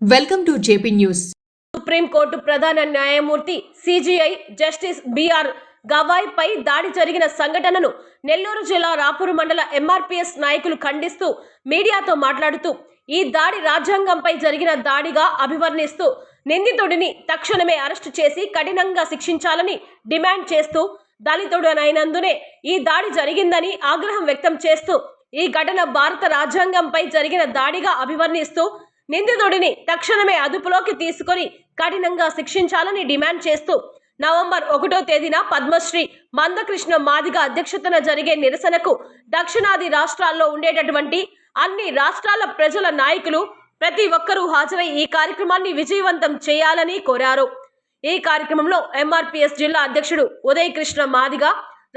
Welcome to JP news. Supreme court ప్రధాన న్యాయమూర్తి CJI justice BR Gavai పై దాడి జరిగిన సంఘటనను నెల్లూరు జిల్లా రాపూరు మండల ఎంఆర్పీఎస్ నాయకులు ఖండిస్తూ మీడియాతో మాట్లాడుతూ ఈ దాడి రాజ్యాంగంపై జరిగిన దాడిగా అభివర్ణిస్తూ నిందితుడిని తక్షణమే అరెస్టు చేసి కఠినంగా శిక్షించాలని డిమాండ్ చేస్తూ దళితుడనైనందునే ఈ దాడి జరిగిందని ఆగ్రహం వ్యక్తం చేస్తూ ఈ ఘటన భారత రాజ్యాంగంపై జరిగిన దాడిగా అభివర్ణిస్తూ నిందితుడిని తక్షణమే అదుపులోకి తీసుకొని కఠినంగా శిక్షించాలని డిమాండ్ చేస్తూ నవంబర్ ఒకటో తేదీన పద్మశ్రీ మందకృష్ణ మాదిగ అధ్యక్షతన జరిగే నిరసనకు దక్షిణాది రాష్ట్రాల్లో ఉండేటటువంటి అన్ని రాష్ట్రాల ప్రజల నాయకులు ప్రతి ఒక్కరూ హాజరై ఈ కార్యక్రమాన్ని విజయవంతం చేయాలని కోరారు. ఈ కార్యక్రమంలో ఎంఆర్పిఎస్ జిల్లా అధ్యక్షుడు ఉదయకృష్ణ మాదిగ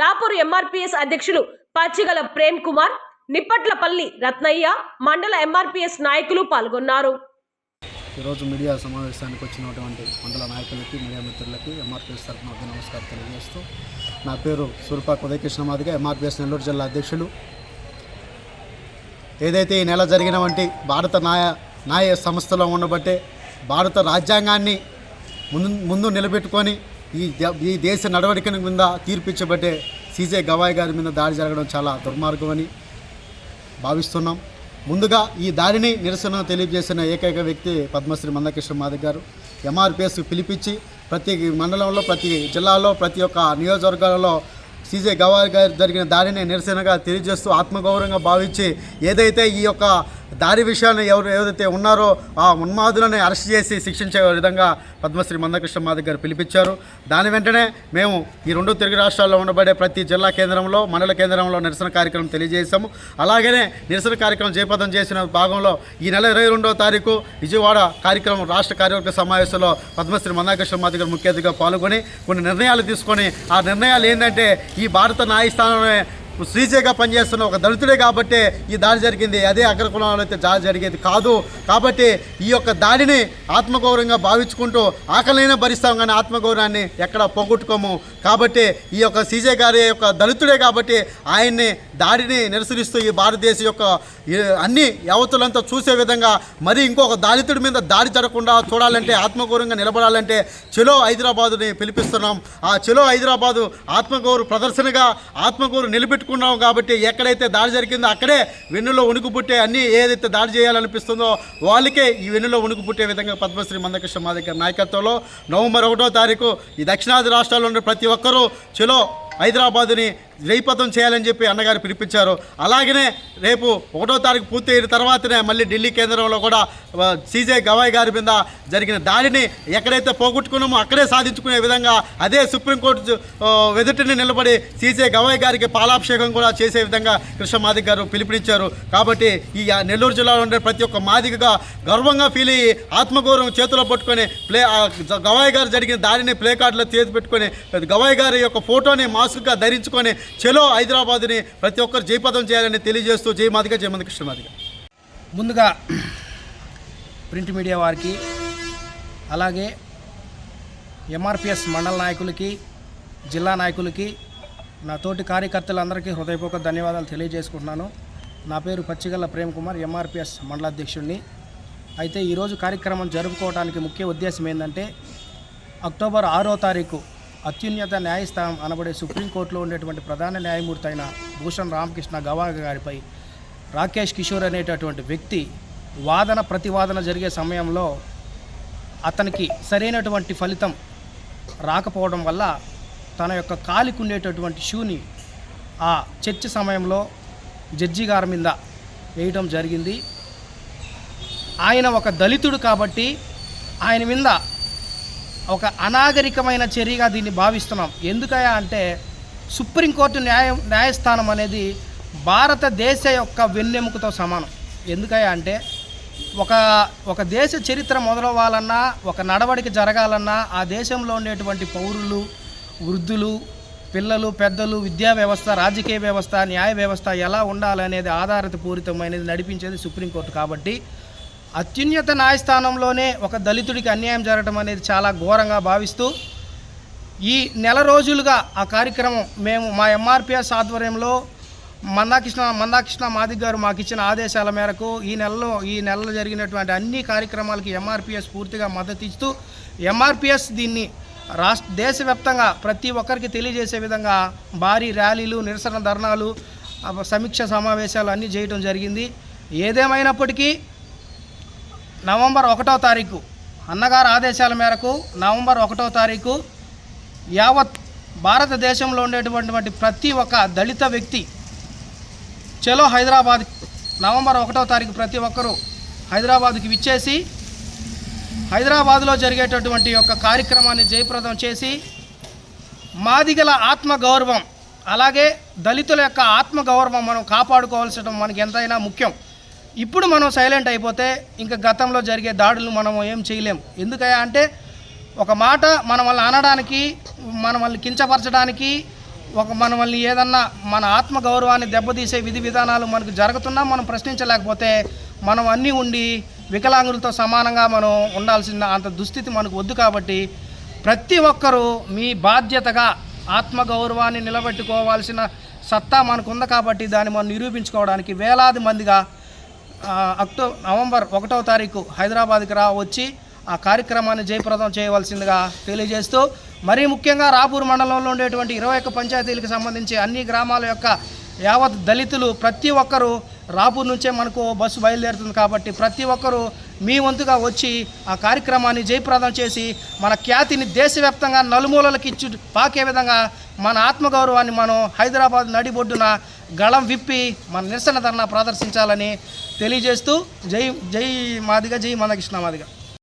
రాపూర్ ఎంఆర్పిఎస్ అధ్యక్షులు పచ్చిగల ప్రేమ్ కుమార్ నిప్పట్లపల్లి రత్నయ్య మండల ఎంఆర్పిఎస్ నాయకులు పాల్గొన్నారు. ఈరోజు మీడియా సమావేశానికి వచ్చినటువంటి మండల నాయకులకి మీడియా మిత్రులకి ఎంఆర్పిఎస్ తరఫున ఒక నమస్కారం తెలియజేస్తూ నా పేరు సూర్పాక్ ఉదయకృష్ణ మాదిగా ఎంఆర్పిఎస్ నెల్లూరు జిల్లా అధ్యక్షులు. ఏదైతే ఈ నెల జరిగిన వంటి భారత నాయ నాయ సంస్థలో ఉండబట్టే భారత రాజ్యాంగాన్ని ముందు ముందు నిలబెట్టుకొని ఈ ఈ దేశ నడవడికను మీద తీర్పిచ్చబట్టే సీజే గవాయ్ గారి మీద దాడి జరగడం చాలా దుర్మార్గమని భావిస్తున్నాం. ముందుగా ఈ దాడిని నిరసన తెలియజేసిన ఏకైక వ్యక్తి పద్మశ్రీ మందకృష్ణ మాదిక్ గారు. ఎంఆర్పిఎస్ పిలిపించి ప్రతి మండలంలో ప్రతి జిల్లాలో ప్రతి ఒక్క నియోజకవర్గాలలో సీజే గవార్ గారు జరిగిన దాడిని నిరసనగా తెలియజేస్తూ ఆత్మగౌరవంగా భావించి ఏదైతే ఈ యొక్క దారి విషయాన్ని ఎవరు ఏదైతే ఉన్నారో ఆ ఉన్మాదులను అరెస్ట్ చేసి శిక్షించే విధంగా పద్మశ్రీ మందకృష్ణ మాదిక్ గారు పిలిపించారు. దాని వెంటనే మేము ఈ రెండు తెలుగు రాష్ట్రాల్లో ఉండబడే ప్రతి జిల్లా కేంద్రంలో మండల కేంద్రంలో నిరసన కార్యక్రమం తెలియజేశాము. అలాగనే నిరసన కార్యక్రమం జయపదం చేసిన భాగంలో ఈ నెల ఇరవై రెండవ తారీఖు విజయవాడ కార్యక్రమం రాష్ట్ర కార్యవర్గ సమావేశంలో పద్మశ్రీ మందాకృష్ణ మాదిగ గారు ముఖ్య అతిథిగా పాల్గొని కొన్ని నిర్ణయాలు తీసుకొని ఆ నిర్ణయాలు ఏంటంటే ఈ భారత న్యాయస్థానమే శ్రీజేగా పనిచేస్తున్న ఒక దళితుడే కాబట్టి ఈ దాడి జరిగింది. అదే అగ్రకులంలో అయితే దాడి జరిగేది కాదు. కాబట్టి ఈ యొక్క దాడిని ఆత్మగౌరవంగా భావించుకుంటూ ఆకలైనా భరిస్తాం కానీ ఆత్మగౌరవాన్ని ఎక్కడ పోగొట్టుకోము. కాబట్టి ఈ యొక్క సీజే గారి యొక్క దళితుడే కాబట్టి ఆయన్ని దాడిని నిరసరిస్తూ ఈ భారతదేశం యొక్క అన్ని యావతులంతా చూసే విధంగా మరి ఇంకొక దళితుడి మీద దాడి జరగకుండా చూడాలంటే ఆత్మగౌరవంగా నిలబడాలంటే చెలో హైదరాబాదుని పిలిపిస్తున్నాం. ఆ చెలో హైదరాబాదు ఆత్మగౌరవ ప్రదర్శనగా ఆత్మగౌరవం పెట్టుకున్నాం కాబట్టి ఎక్కడైతే దాడి జరిగిందో అక్కడే వెన్నులో ఉణుకు పుట్టే అన్ని ఏదైతే దాడి చేయాలనిపిస్తుందో వాళ్ళకే ఈ వెన్నులో ఉణుకు పుట్టే విధంగా పద్మశ్రీ మందకృష్ణ మాదిగ నాయకత్వంలో నవంబర్ ఒకటో తారీఖు ఈ దక్షిణాది రాష్ట్రాల్లో ఉండే ప్రతి ఒక్కరూ చెలో హైదరాబాదుని జయపథం చేయాలని చెప్పి అన్నగారు పిలిపించారు. అలాగనే రేపు ఒకటో తారీఖు పూర్తి అయిన తర్వాతనే మళ్ళీ ఢిల్లీ కేంద్రంలో కూడా సీజే గవాయ్ గారి మీద జరిగిన దాడిని ఎక్కడైతే పోగొట్టుకున్నామో అక్కడే సాధించుకునే విధంగా అదే సుప్రీంకోర్టు ఆ, నిలబడి సీజే గవాయ్ గారికి పాలాభిషేకం కూడా చేసే విధంగా కృష్ణమాదిక్ గారు పిలుపునిచ్చారు. కాబట్టి ఈ నెల్లూరు జిల్లాలో ఉండే ప్రతి ఒక్క మాదికగా గర్వంగా ఫీల్ అయ్యి ఆత్మగౌరవం చేతిలో పట్టుకొని ప్లే గవాయ్ గారు జరిగిన దాడిని ప్లే కార్డులో చేతి పెట్టుకొని గవాయ్ గారి యొక్క ఫోటోని మాస్క్గా ధరించుకొని చలో హైదరాబాద్ని ప్రతి ఒక్కరు జయపదం చేయాలని తెలియజేస్తూ జయ మాదిక జయమంత కృష్ణ మాదిగ. ముందుగా ప్రింట్ మీడియా వారికి అలాగే ఎంఆర్పిఎస్ మండల నాయకులకి జిల్లా నాయకులకి నా తోటి కార్యకర్తలందరికీ హృదయపూర్వక ధన్యవాదాలు తెలియజేసుకుంటున్నాను. నా పేరు పచ్చిగల్ల ప్రేమ్ కుమార్ ఎంఆర్పిఎస్ మండలాధ్యక్షుడిని అయితే ఈరోజు కార్యక్రమం జరుపుకోవడానికి ముఖ్య ఉద్దేశం ఏంటంటే అక్టోబర్ ఆరో తారీఖు అత్యున్నత న్యాయస్థానం అనబడే సుప్రీంకోర్టులో ఉండేటువంటి ప్రధాన న్యాయమూర్తి అయిన భూషణ్ రామకృష్ణ గవాగ గారిపై రాకేష్ కిషోర్ అనేటటువంటి వ్యక్తి వాదన ప్రతివాదన జరిగే సమయంలో అతనికి సరైనటువంటి ఫలితం రాకపోవడం వల్ల తన యొక్క కాలికి ఉండేటటువంటి షూని ఆ చర్చ సమయంలో జడ్జి గారి మీద వేయడం జరిగింది. ఆయన ఒక దళితుడు కాబట్టి ఆయన మీద ఒక అనాగరికమైన చర్యగా దీన్ని భావిస్తున్నాం. ఎందుకయా అంటే సుప్రీంకోర్టు న్యాయ న్యాయస్థానం అనేది భారతదేశ యొక్క వెన్నెముకతో సమానం. ఎందుకయ్యా అంటే ఒక ఒక దేశ చరిత్ర మొదలవ్వాలన్నా ఒక నడవడిక జరగాలన్నా ఆ దేశంలో ఉండేటువంటి పౌరులు వృద్ధులు పిల్లలు పెద్దలు విద్యా వ్యవస్థ రాజకీయ వ్యవస్థ న్యాయ వ్యవస్థ ఎలా ఉండాలనేది ఆధారిత పూరితమైనది నడిపించేది సుప్రీంకోర్టు కాబట్టి అత్యున్నత న్యాయస్థానంలోనే ఒక దళితుడికి అన్యాయం జరగడం అనేది చాలా ఘోరంగా భావిస్తూ ఈ నెల రోజులుగా ఆ కార్యక్రమం మేము మా ఎంఆర్పిఎస్ ఆధ్వర్యంలో మందాకృష్ణ మందాకృష్ణ మాదిక్ గారు మాకు ఇచ్చిన ఆదేశాల మేరకు ఈ నెలలో ఈ నెలలో జరిగినటువంటి అన్ని కార్యక్రమాలకి ఎంఆర్పిఎస్ పూర్తిగా మద్దతు ఇస్తూ ఎంఆర్పిఎస్ దీన్ని రాష్ట్ర దేశవ్యాప్తంగా ప్రతి ఒక్కరికి తెలియజేసే విధంగా భారీ ర్యాలీలు నిరసన ధర్నాలు సమీక్ష సమావేశాలు అన్నీ చేయడం జరిగింది. ఏదేమైనప్పటికీ నవంబర్ ఒకటో తారీఖు అన్నగారు ఆదేశాల మేరకు నవంబర్ ఒకటో తారీఖు యావత్ భారతదేశంలో ఉండేటువంటి ప్రతి ఒక్క దళిత వ్యక్తి చలో హైదరాబాద్ నవంబర్ ఒకటో తారీఖు ప్రతి ఒక్కరూ హైదరాబాద్కి విచ్చేసి హైదరాబాద్లో జరిగేటటువంటి యొక్క కార్యక్రమాన్ని జయప్రదం చేసి మాదిగల ఆత్మగౌరవం అలాగే దళితుల యొక్క ఆత్మగౌరవం మనం కాపాడుకోవాల్సిన మనకి ఎంతైనా ముఖ్యం. ఇప్పుడు మనం సైలెంట్ అయిపోతే ఇంకా గతంలో జరిగే దాడులు మనం ఏం చేయలేం. ఎందుకయ్యా అంటే ఒక మాట మన అనడానికి మన కించపరచడానికి ఒక మన ఏదన్నా మన ఆత్మగౌరవాన్ని దెబ్బతీసే విధి విధానాలు మనకు జరుగుతున్నా మనం ప్రశ్నించలేకపోతే మనం అన్నీ ఉండి వికలాంగులతో సమానంగా మనం ఉండాల్సిన అంత దుస్థితి మనకు వద్దు కాబట్టి ప్రతి ఒక్కరూ మీ బాధ్యతగా ఆత్మగౌరవాన్ని నిలబెట్టుకోవాల్సిన సత్తా మనకు ఉంది కాబట్టి దాన్ని మనం నిరూపించుకోవడానికి వేలాది మందిగా అక్టో నవంబర్ ఒకటో తారీఖు హైదరాబాద్కి రా వచ్చి ఆ కార్యక్రమాన్ని జయప్రదం చేయవలసిందిగా తెలియజేస్తూ మరీ ముఖ్యంగా రాపూర్ మండలంలో ఉండేటువంటి ఇరవై ఒక్క పంచాయతీలకు సంబంధించి అన్ని గ్రామాల యొక్క యావత్ దళితులు ప్రతి ఒక్కరూ రాపూర్ నుంచే మనకు బస్సు బయలుదేరుతుంది కాబట్టి ప్రతి ఒక్కరూ మీ వంతుగా వచ్చి ఆ కార్యక్రమాన్ని జయప్రదం చేసి మన ఖ్యాతిని దేశవ్యాప్తంగా నలుమూలలకు ఇచ్చు పాకే విధంగా మన ఆత్మగౌరవాన్ని మనం హైదరాబాద్ నడిబొడ్డున గళం విప్పి మన నిరసన ధర్నా ప్రదర్శించాలని తెలియజేస్తూ జై జై మాదిగా జై మందకృష్ణ మాదిగా.